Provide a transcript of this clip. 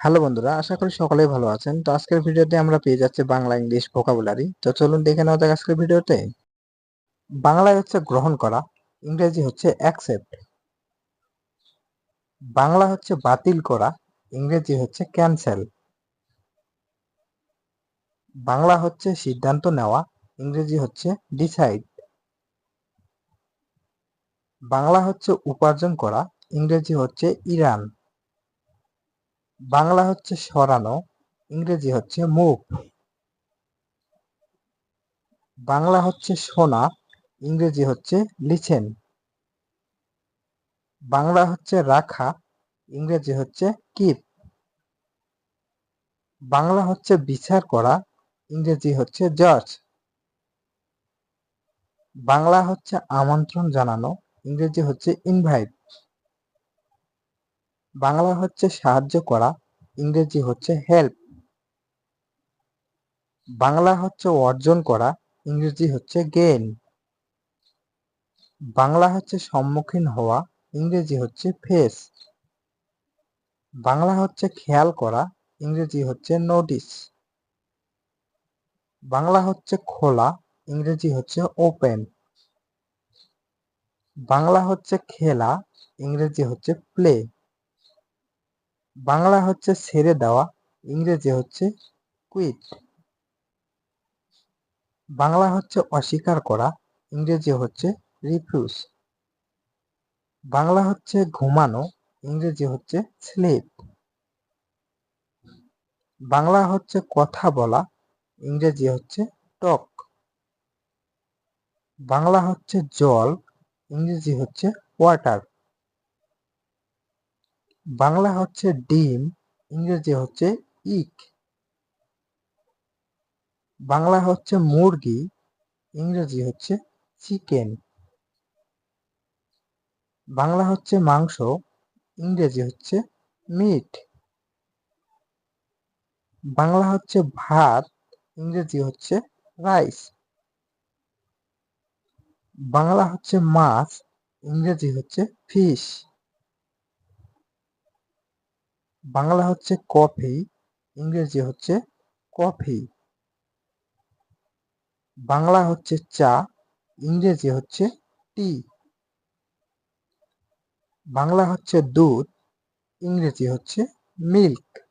Hello বন্ধুরা, আশা করি সকলেই ভালো আছেন। তো আজকের ভিডিওতে আমরা পেয়ে যাচ্ছি বাংলা ইংলিশ ভোকাবুলারি তো চলুন দেখে নেওয়া যাক আজকের ভিডিওতে। বাংলায় হচ্ছে গ্রহণ করা, ইংরেজি হচ্ছে অ্যাকসেপ্ট বাংলা হচ্ছে বাতিল করা, ইংরেজি হচ্ছে ক্যান্সেল বাংলা হচ্ছে সিদ্ধান্ত নেওয়া, ইংরেজি হচ্ছে ডিসাইড বাংলা হচ্ছে উপার্জন করা, ইংরেজি হচ্ছে ইরান। বাংলা হচ্ছে সরানো, ইংরেজি হচ্ছে মুভ বাংলা হচ্ছে শোনা, ইংরেজি হচ্ছে লিচেন বাংলা হচ্ছে রাখা, ইংরেজি হচ্ছে কিপ। বাংলা হচ্ছে বিচার করা, ইংরেজি হচ্ছে জজ। বাংলা হচ্ছে আমন্ত্রণ জানানো, ইংরেজি হচ্ছে ইনভাইট বাংলা হচ্ছে সাহায্য করা, ইংরেজি হচ্ছে হেল্প বাংলা হচ্ছে অর্জন করা, ইংরেজি হচ্ছে গেন বাংলা হচ্ছে সম্মুখীন হওয়া, ইংরেজি হচ্ছে ফেস বাংলা হচ্ছে খেয়াল করা, ইংরেজি হচ্ছে নোটিস বাংলা হচ্ছে খোলা, ইংরেজি হচ্ছে ওপেন বাংলা হচ্ছে খেলা, ইংরেজি হচ্ছে প্লে বাংলা হচ্ছে ছেড়ে দেওয়া, ইংরেজি হচ্ছে কুইট বাংলা হচ্ছে অস্বীকার করা, ইংরেজি হচ্ছে রিফিউজ বাংলা হচ্ছে ঘুমানো, ইংরেজি হচ্ছে স্লিপ বাংলা হচ্ছে কথা বলা, ইংরেজি হচ্ছে টক বাংলা হচ্ছে জল, ইংরেজি হচ্ছে ওয়াটার বাংলা হচ্ছে ডিম, ইংরেজি হচ্ছে ইক। বাংলা হচ্ছে মুরগি, ইংরেজি হচ্ছে চিকেন। বাংলা হচ্ছে মাংস, ইংরেজি হচ্ছে মিট। বাংলা হচ্ছে ভাত, ইংরেজি হচ্ছে রাইস। বাংলা হচ্ছে মাছ, ইংরেজি হচ্ছে ফিশ। বাংলা হচ্ছে কফি, ইংরেজি হচ্ছে কফি। বাংলা হচ্ছে চা, ইংরেজি হচ্ছে টি। বাংলা হচ্ছে দুধ, ইংরেজি হচ্ছে মিল্ক।